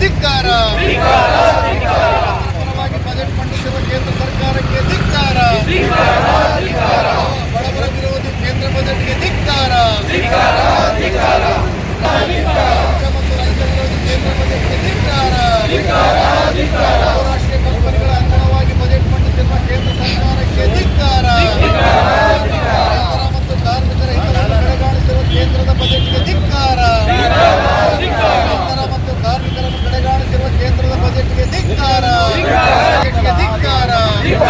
ಧಿಕ್ಕಾರ ಪರವಾಗಿ ಬಜೆಟ್ ಮಂಡಿಸಿರುವ ಕೇಂದ್ರ ಸರ್ಕಾರಕ್ಕೆ ಧಿಕ್ಕಾರ ಬಡವರ ವಿರೋಧಿ ಕೇಂದ್ರ ಬಜೆಟ್ಗೆ ಧಿಕ್ಕಾರ ರಾಜ್ಯ ಮತ್ತು ರೈತ ವಿರೋಧಿ ಕೇಂದ್ರ ಬಜೆಟ್ಗೆ ಧಿಕ್ಕಾರ ಬಹುರಾಷ್ಟ್ರೀಯ ಕಂಪನಿಗಳ ಅನುಗುಣವಾಗಿ ಬಜೆಟ್ ಮಂಡಿಸಿರುವ ಕೇಂದ್ರ ಸರ್ಕಾರಕ್ಕೆ ಧಿಕ್ಕಾರ ರೈತರ ಮತ್ತು ಕಾರ್ಮಿಕರ ಹಿತವನ್ನು ಕಡೆಗಾಣಿಸಿರುವ ಕೇಂದ್ರದ ಬಜೆಟ್ಗೆ ಧಿಕ್ಕಾರ ರೈತರ ಮತ್ತು ಕಾರ್ಮಿಕರನ್ನು ಕಡೆಗಾಣಿಸಿರುವ ಕೇಂದ್ರದ ಬಜೆಟ್ಗೆ ಧಿಕ್ಕಾರ ಬಜೆಟ್ಗೆ ಧಿಕ್ಕಾರ ರೈತ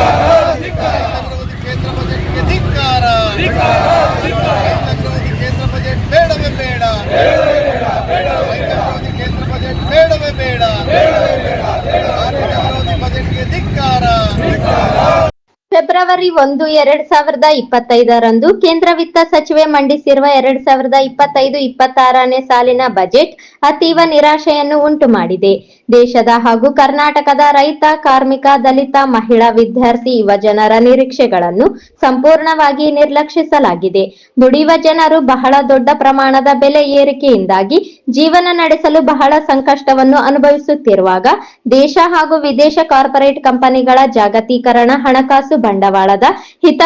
ವಿರೋಧಿ ಕೇಂದ್ರ ಬಜೆಟ್ಗೆ ಧಿಕ್ಕಾರ ರೈತ ವಿರೋಧಿ ಕೇಂದ್ರ ಬಜೆಟ್ ಬೇಡವೇ ಬೇಡ ರೈತ ವಿರೋಧಿ ಕೇಂದ್ರ ಬಜೆಟ್ ಬೇಡವೇ ಬೇಡ ಕಾರ್ಮಿಕ ವಿರೋಧಿ ಬಜೆಟ್ಗೆ ಧಿಕ್ಕಾರ ಫೆಬ್ರವರಿ ಒಂದು, ಎರಡ್ ಸಾವಿರದ ಇಪ್ಪತ್ತೈದರಂದು ಕೇಂದ್ರ ವಿತ್ತ ಸಚಿವೆ ಮಂಡಿಸಿರುವ ಎರಡ್ ಸಾವಿರದ ಇಪ್ಪತ್ತೈದು, ಇಪ್ಪತ್ತಾರನೇ ಸಾಲಿನ ಬಜೆಟ್ ಅತೀವ ನಿರಾಶೆಯನ್ನು ಉಂಟು ಮಾಡಿದೆ ದೇಶದ ಹಾಗೂ ಕರ್ನಾಟಕದ ರೈತ, ಕಾರ್ಮಿಕ, ದಲಿತ, ಮಹಿಳಾ, ವಿದ್ಯಾರ್ಥಿ ಯುವಜನರ ನಿರೀಕ್ಷೆಗಳನ್ನು ಸಂಪೂರ್ಣವಾಗಿ ನಿರ್ಲಕ್ಷಿಸಲಾಗಿದೆ. ದುಡಿಯುವ ಜನರು ಬಹಳ ದೊಡ್ಡ ಪ್ರಮಾಣದ ಬೆಲೆ ಏರಿಕೆಯಿಂದಾಗಿ ಜೀವನ ನಡೆಸಲು ಬಹಳ ಸಂಕಷ್ಟವನ್ನು ಅನುಭವಿಸುತ್ತಿರುವಾಗ ದೇಶ ಹಾಗೂ ವಿದೇಶ ಕಾರ್ಪೊರೇಟ್ ಕಂಪನಿಗಳ ಜಾಗತೀಕರಣ, ಹಣಕಾಸು ಬಂಡವಾಳದ ಹಿತ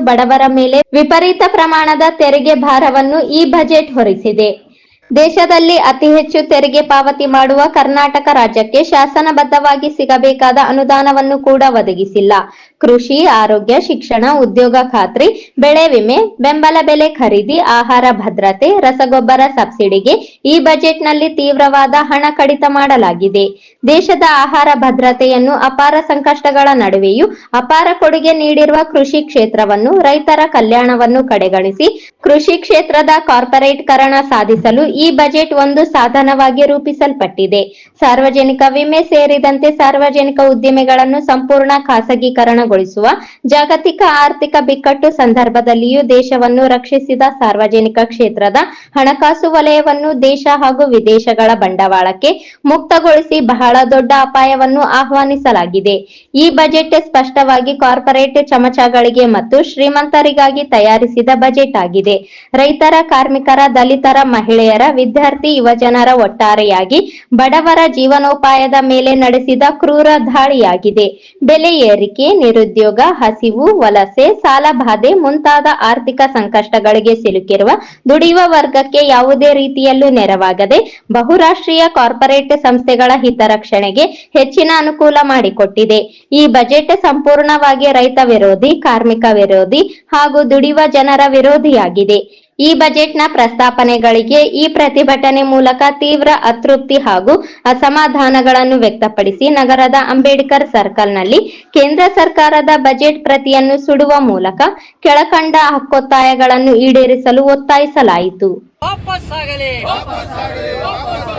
ಬಡವರ ಮೇಲೆ ವಿಪರೀತ ಪ್ರಮಾಣದ ತೆರಿಗೆ ಭಾರವನ್ನು ಈ ಬಜೆಟ್ ಹೊರಿಸಿದೆ. ದೇಶದಲ್ಲಿ ಅತಿ ಹೆಚ್ಚು ತೆರಿಗೆ ಪಾವತಿ ಮಾಡುವ ಕರ್ನಾಟಕ ರಾಜ್ಯಕ್ಕೆ ಶಾಸನಬದ್ಧವಾಗಿ ಸಿಗಬೇಕಾದ ಅನುದಾನವನ್ನು ಕೂಡ ಒದಗಿಸಿಲ್ಲ. ಕೃಷಿ, ಆರೋಗ್ಯ, ಶಿಕ್ಷಣ, ಉದ್ಯೋಗ ಖಾತ್ರಿ, ಬೆಳೆ ವಿಮೆ, ಬೆಂಬಲ ಬೆಲೆ ಖರೀದಿ, ಆಹಾರ ಭದ್ರತೆ, ರಸಗೊಬ್ಬರ ಸಬ್ಸಿಡಿಗೆ ಈ ಬಜೆಟ್ನಲ್ಲಿ ತೀವ್ರವಾದ ಹಣ ಕಡಿತ ಮಾಡಲಾಗಿದೆ. ದೇಶದ ಆಹಾರ ಭದ್ರತೆಯನ್ನು ಅಪಾರ ಸಂಕಷ್ಟಗಳ ನಡುವೆಯೂ ಅಪಾರ ಕೊಡುಗೆ ನೀಡಿರುವ ಕೃಷಿ ಕ್ಷೇತ್ರವನ್ನು ರೈತರ ಕಲ್ಯಾಣವನ್ನು ಕಡೆಗಣಿಸಿ ಕೃಷಿ ಕ್ಷೇತ್ರದ ಕಾರ್ಪೊರೇಟ್ಕರಣ ಸಾಧಿಸಲು ಈ ಬಜೆಟ್ ಒಂದು ಸಾಧನವಾಗಿ ರೂಪಿಸಲ್ಪಟ್ಟಿದೆ. ಸಾರ್ವಜನಿಕ ವಿಮೆ ಸೇರಿದಂತೆ ಸಾರ್ವಜನಿಕ ಉದ್ದಿಮೆಗಳನ್ನು ಸಂಪೂರ್ಣ ಖಾಸಗೀಕರಣಗೊಳಿಸುವ ಜಾಗತಿಕ ಆರ್ಥಿಕ ಬಿಕ್ಕಟ್ಟು ಸಂದರ್ಭದಲ್ಲಿಯೂ ದೇಶವನ್ನು ರಕ್ಷಿಸಿದ ಸಾರ್ವಜನಿಕ ಕ್ಷೇತ್ರದ ಹಣಕಾಸು ವಲಯವನ್ನು ದೇಶ ಹಾಗೂ ವಿದೇಶಗಳ ಬಂಡವಾಳಕ್ಕೆ ಮುಕ್ತಗೊಳಿಸಿ ಬಹಳ ದೊಡ್ಡ ಅಪಾಯವನ್ನು ಆಹ್ವಾನಿಸಲಾಗಿದೆ. ಈ ಬಜೆಟ್ ಸ್ಪಷ್ಟವಾಗಿ ಕಾರ್ಪೊರೇಟ್ ಚಮಚಗಳಿಗೆ ಮತ್ತು ಶ್ರೀಮಂತರಿಗಾಗಿ ತಯಾರಿಸಿದ ಬಜೆಟ್ ಆಗಿದೆ. ರೈತರ, ಕಾರ್ಮಿಕರ, ದಲಿತರ, ಮಹಿಳೆಯರ ವಿದ್ಯಾರ್ಥಿ ಯುವಜನರ ಒಟ್ಟಾರೆಯಾಗಿ ಬಡವರ ಜೀವನೋಪಾಯದ ಮೇಲೆ ನಡೆಸಿದ ಕ್ರೂರ ದಾಳಿಯಾಗಿದೆ. ಬೆಲೆ ಏರಿಕೆ, ನಿರುದ್ಯೋಗ, ಹಸಿವು, ವಲಸೆ ಸಾಲಬಾಧೆ ಮುಂತಾದ ಆರ್ಥಿಕ ಸಂಕಷ್ಟಗಳಿಗೆ ಸಿಲುಕಿರುವ ದುಡಿಯುವ ವರ್ಗಕ್ಕೆ ಯಾವುದೇ ರೀತಿಯಲ್ಲೂ ನೆರವಾಗದೆ ಬಹುರಾಷ್ಟ್ರೀಯ ಕಾರ್ಪೊರೇಟ್ ಸಂಸ್ಥೆಗಳ ಹಿತರಕ್ಷಣೆಗೆ ಹೆಚ್ಚಿನ ಅನುಕೂಲ ಮಾಡಿಕೊಟ್ಟಿದೆ. ಈ ಬಜೆಟ್ ಸಂಪೂರ್ಣವಾಗಿ ರೈತ ವಿರೋಧಿ, ಕಾರ್ಮಿಕ ವಿರೋಧಿ ಹಾಗೂ ದುಡಿಯುವ ಜನರ ವಿರೋಧಿಯಾಗಿದೆ. ಈ ಬಜೆಟ್ನ ಪ್ರಸ್ತಾಪನೆಗಳಿಗೆ ಈ ಪ್ರತಿಭಟನೆ ಮೂಲಕ ತೀವ್ರ ಅತೃಪ್ತಿ ಹಾಗೂ ಅಸಮಾಧಾನಗಳನ್ನು ವ್ಯಕ್ತಪಡಿಸಿ ನಗರದ ಅಂಬೇಡ್ಕರ್ ಸರ್ಕಲ್ನಲ್ಲಿ ಕೇಂದ್ರ ಸರ್ಕಾರದ ಬಜೆಟ್ ಪ್ರತಿಯನ್ನು ಸುಡುವ ಮೂಲಕ ಕೆಳಕಂಡ ಹಕ್ಕೊತ್ತಾಯಗಳನ್ನು ಈಡೇರಿಸಲು ಒತ್ತಾಯಿಸಲಾಯಿತು. ವಾಪಸ್ ಆಗಲಿ.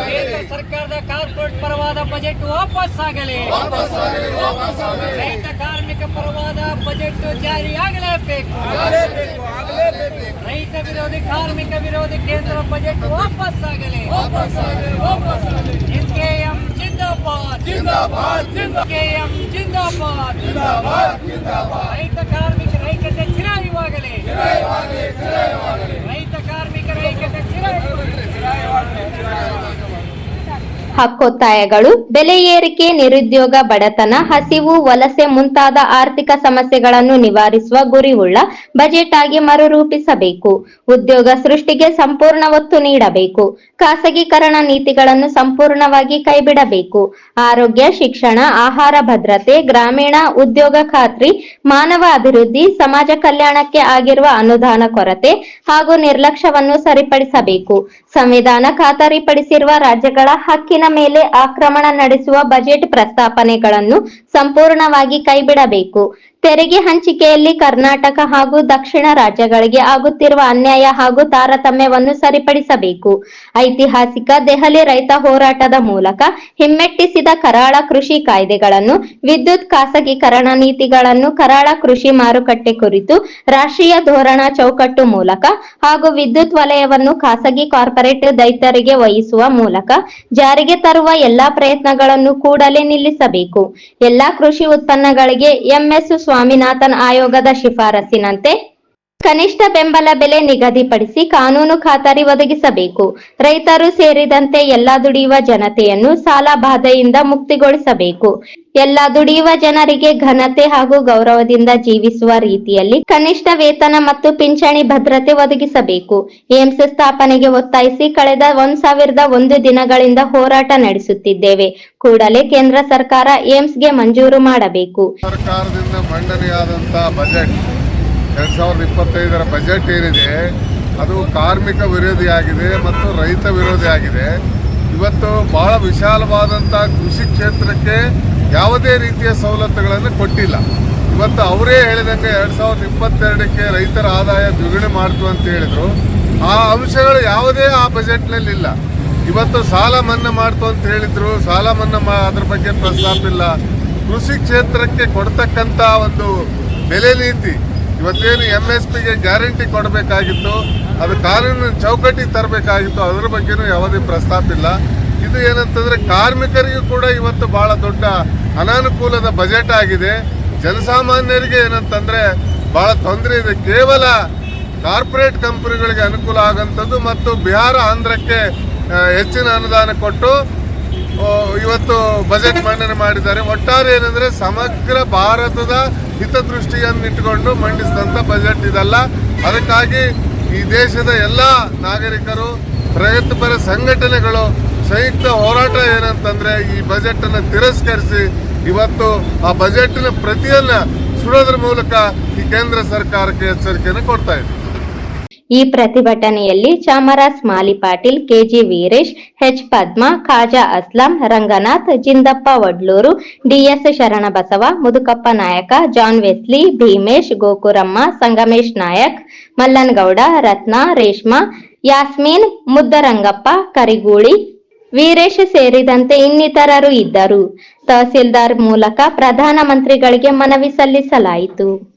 ಕೇಂದ್ರ ಸರ್ಕಾರದ ಕಾರ್ಪೊರೇಟ್ ಪರವಾದ ಬಜೆಟ್ ವಾಪಸ್ ಆಗಲಿ. ರೈತ ಕಾರ್ಮಿಕ ಪರವಾದ ಬಜೆಟ್ ಜಾರಿಯಾಗಲೇಬೇಕು ರೈತ ವಿರೋಧಿ ಕಾರ್ಮಿಕ ವಿರೋಧಿ ಕೇಂದ್ರ ಬಜೆಟ್ ವಾಪಸ್ ಆಗಲಿ. ಎಸ್ಕೆಎಂ ಜಿಂದಾಬಾದ್. ಎಸ್ಕೆಎಂ ಜಿಂದಾಬಾದ್. ರೈತ ಕಾರ್ಮಿಕರ ಐಕ್ಯತೆ ಚಿರಾಯುವಾಗಲಿ ರೈತ ಕಾರ್ಮಿಕರ ಐಕ್ಯತೆ ಚಿರಾಯುವಾಗಲಿ ಹಕ್ಕೊತ್ತಾಯಗಳು, ಬೆಲೆ ಏರಿಕೆ, ನಿರುದ್ಯೋಗ, ಬಡತನ, ಹಸಿವು, ವಲಸೆ ಮುಂತಾದ ಆರ್ಥಿಕ ಸಮಸ್ಯೆಗಳನ್ನು ನಿವಾರಿಸುವ ಗುರಿವುಳ್ಳ ಬಜೆಟ್ ಆಗಿ ಮರುರೂಪಿಸಬೇಕು. ಉದ್ಯೋಗ ಸೃಷ್ಟಿಗೆ ಸಂಪೂರ್ಣ ಒತ್ತು ನೀಡಬೇಕು. ಖಾಸಗೀಕರಣ ನೀತಿಗಳನ್ನು ಸಂಪೂರ್ಣವಾಗಿ ಕೈಬಿಡಬೇಕು. ಆರೋಗ್ಯ, ಶಿಕ್ಷಣ, ಆಹಾರ ಭದ್ರತೆ, ಗ್ರಾಮೀಣ ಉದ್ಯೋಗ ಖಾತ್ರಿ, ಮಾನವ ಅಭಿವೃದ್ಧಿ, ಸಮಾಜ ಕಲ್ಯಾಣಕ್ಕೆ ಆಗಿರುವ ಅನುದಾನ ಕೊರತೆ ಹಾಗೂ ನಿರ್ಲಕ್ಷ್ಯವನ್ನು ಸರಿಪಡಿಸಬೇಕು. ಸಂವಿಧಾನ ಖಾತರಿಪಡಿಸಿರುವ ರಾಜ್ಯಗಳ ಹಕ್ಕಿನ ಮೇಲೆ ಆಕ್ರಮಣ ನಡೆಸುವ ಬಜೆಟ್ ಪ್ರಸ್ತಾಪನೆಗಳನ್ನು ಸಂಪೂರ್ಣವಾಗಿ ಕೈಬಿಡಬೇಕು. ತೆರಿಗೆ ಹಂಚಿಕೆಯಲ್ಲಿ ಕರ್ನಾಟಕ ಹಾಗೂ ದಕ್ಷಿಣ ರಾಜ್ಯಗಳಿಗೆ ಆಗುತ್ತಿರುವ ಅನ್ಯಾಯ ಹಾಗೂ ತಾರತಮ್ಯವನ್ನು ಸರಿಪಡಿಸಬೇಕು. ಐತಿಹಾಸಿಕ ದೆಹಲಿ ರೈತ ಹೋರಾಟದ ಮೂಲಕ ಹಿಮ್ಮೆಟ್ಟಿಸಿದ ಕರಾಳ ಕೃಷಿ ಕಾಯ್ದೆಗಳನ್ನು, ವಿದ್ಯುತ್ ಖಾಸಗೀಕರಣ ನೀತಿಗಳನ್ನು, ಕರಾಳ ಕೃಷಿ ಮಾರುಕಟ್ಟೆ ಕುರಿತು ರಾಷ್ಟ್ರೀಯ ಧೋರಣ ಚೌಕಟ್ಟು ಮೂಲಕ ಹಾಗೂ ವಿದ್ಯುತ್ ವಲಯವನ್ನು ಖಾಸಗಿ ಕಾರ್ಪೊರೇಟ್ ದೈತರಿಗೆ ವಹಿಸುವ ಮೂಲಕ ಜಾರಿಗೆ ತರುವ ಎಲ್ಲಾ ಪ್ರಯತ್ನಗಳನ್ನು ಕೂಡಲೇ ನಿಲ್ಲಿಸಬೇಕು. ಎಲ್ಲಾ ಕೃಷಿ ಉತ್ಪನ್ನಗಳಿಗೆ ಎಂಎಸ್ ಸ್ವಾಮಿನಾಥನ್ ಆಯೋಗದ ಶಿಫಾರಸಿನಂತೆ ಕನಿಷ್ಠ ಬೆಂಬಲ ಬೆಲೆ ನಿಗದಿಪಡಿಸಿ ಕಾನೂನು ಖಾತರಿ ಒದಗಿಸಬೇಕು. ರೈತರು ಸೇರಿದಂತೆ ಎಲ್ಲಾ ದುಡಿಯುವ ಜನತೆಯನ್ನು ಸಾಲ ಬಾಧೆಯಿಂದ ಮುಕ್ತಿಗೊಳಿಸಬೇಕು. ಎಲ್ಲಾ ದುಡಿಯುವ ಜನರಿಗೆ ಘನತೆ ಹಾಗೂ ಗೌರವದಿಂದ ಜೀವಿಸುವ ರೀತಿಯಲ್ಲಿ ಕನಿಷ್ಠ ವೇತನ ಮತ್ತು ಪಿಂಚಣಿ ಭದ್ರತೆ ಒದಗಿಸಬೇಕು. ಏಮ್ಸ್ ಸ್ಥಾಪನೆಗೆ ಒತ್ತಾಯಿಸಿ ಕಳೆದ ಒಂದ್ ಸಾವಿರದ ಒಂದು ದಿನಗಳಿಂದ ಹೋರಾಟ ನಡೆಸುತ್ತಿದ್ದೇವೆ. ಕೂಡಲೇ ಕೇಂದ್ರ ಸರ್ಕಾರ ಏಮ್ಸ್ಗೆ ಮಂಜೂರು ಮಾಡಬೇಕು. ಸರ್ಕಾರದಿಂದ ಮಂಡನೆಯಾದಂತಹ ಬಜೆಟ್ ಎರಡ್ ಸಾವಿರದ ಇಪ್ಪತ್ತೈದರ ಬಜೆಟ್ ಏನಿದೆ, ಅದು ಕಾರ್ಮಿಕ ವಿರೋಧಿಯಾಗಿದೆ ಮತ್ತು ರೈತ ವಿರೋಧಿಯಾಗಿದೆ. ಇವತ್ತು ಬಹಳ ವಿಶಾಲವಾದಂಥ ಕೃಷಿ ಕ್ಷೇತ್ರಕ್ಕೆ ಯಾವುದೇ ರೀತಿಯ ಸವಲತ್ತುಗಳನ್ನು ಕೊಟ್ಟಿಲ್ಲ. ಇವತ್ತು ಅವರೇ ಹೇಳಿದಂಗೆ ಎರಡ್ ಸಾವಿರದ ಇಪ್ಪತ್ತೆರಡಕ್ಕೆ ರೈತರ ಆದಾಯ ದ್ವಿಗುಣೆ ಮಾಡ್ತು ಅಂತ ಹೇಳಿದ್ರು. ಆ ಅಂಶಗಳು ಯಾವುದೇ ಆ ಬಜೆಟ್ನಲ್ಲಿ ಇಲ್ಲ ಇವತ್ತು ಸಾಲ ಮನ್ನಾ ಮಾಡ್ತು ಅಂತ ಹೇಳಿದ್ರು. ಸಾಲ ಮನ್ನಾ ಮಾ ಅದ್ರ ಬಗ್ಗೆ ಪ್ರಸ್ತಾಪ ಇಲ್ಲ. ಕೃಷಿ ಕ್ಷೇತ್ರಕ್ಕೆ ಕೊಡ್ತಕ್ಕಂಥ ಒಂದು ಬೆಲೆ ನೀತಿ ಇವತ್ತೇನು ಎಂ ಎಸ್ ಪಿಗೆ ಗ್ಯಾರಂಟಿ ಕೊಡಬೇಕಾಗಿತ್ತು, ಅದು ಕಾನೂನು ಚೌಕಟ್ಟಿಗೆ ತರಬೇಕಾಗಿತ್ತು, ಅದರ ಬಗ್ಗೆನೂ ಯಾವುದೇ ಪ್ರಸ್ತಾಪ ಇಲ್ಲ. ಇದು ಏನಂತಂದ್ರೆ ಕಾರ್ಮಿಕರಿಗೂ ಕೂಡ ಇವತ್ತು ಬಹಳ ದೊಡ್ಡ ಅನಾನುಕೂಲದ ಬಜೆಟ್ ಆಗಿದೆ. ಜನಸಾಮಾನ್ಯರಿಗೆ ಏನಂತಂದ್ರೆ ಬಹಳ ತೊಂದರೆ ಇದೆ. ಕೇವಲ ಕಾರ್ಪೊರೇಟ್ ಕಂಪನಿಗಳಿಗೆ ಅನುಕೂಲ ಆಗಂಥದ್ದು ಮತ್ತು ಬಿಹಾರ, ಆಂಧ್ರಕ್ಕೆ ಹೆಚ್ಚಿನ ಅನುದಾನ ಕೊಟ್ಟು ಇವತ್ತು ಬಜೆಟ್ ಮಂಡನೆ ಮಾಡಿದ್ದಾರೆ. ಒಟ್ಟಾರೆ ಏನಂದ್ರೆ ಸಮಗ್ರ ಭಾರತದ ಹಿತದೃಷ್ಟಿಯನ್ನು ಇಟ್ಟುಕೊಂಡು ಮಂಡಿಸಿದಂಥ ಬಜೆಟ್ ಇದಲ್ಲ. ಅದಕ್ಕಾಗಿ ಈ ದೇಶದ ಎಲ್ಲ ನಾಗರಿಕರು ಪ್ರಗತಿಪರ ಸಂಘಟನೆಗಳು, ಸಂಯುಕ್ತ ಹೋರಾಟ ಏನಂತಂದ್ರೆ ಈ ಬಜೆಟ್ ಅನ್ನು ತಿರಸ್ಕರಿಸಿ ಇವತ್ತು ಆ ಬಜೆಟ್ನ ಪ್ರತಿಯನ್ನ ಸುಡೋದ್ರ ಮೂಲಕ ಈ ಕೇಂದ್ರ ಸರ್ಕಾರಕ್ಕೆ ಎಚ್ಚರಿಕೆಯನ್ನು ಕೊಡ್ತಾ ಇದೆ ಈ ಪ್ರತಿಭಟನೆಯಲ್ಲಿ Chamaraj, Mali Patil, KG Veeresh H Padma, Khaja Aslam, Ranganath, Jindappa Vadluru, DS Sharanabasava, Mudukappa Nayaka, John Wesley, Bheemesh, Gokuramma, Sangamesh Nayak, Mallanagouda, Ratna, Reshma, Yasmeen, Muddarangappa, Karigooli, Veeresh ಸೇರಿದಂತೆ ಇನ್ನಿತರರು ಇದ್ದರು. ತಹಸೀಲ್ದಾರ್ ಮೂಲಕ ಪ್ರಧಾನಮಂತ್ರಿಗಳಿಗೆ ಮನವಿ ಸಲ್ಲಿಸಲಾಯಿತು.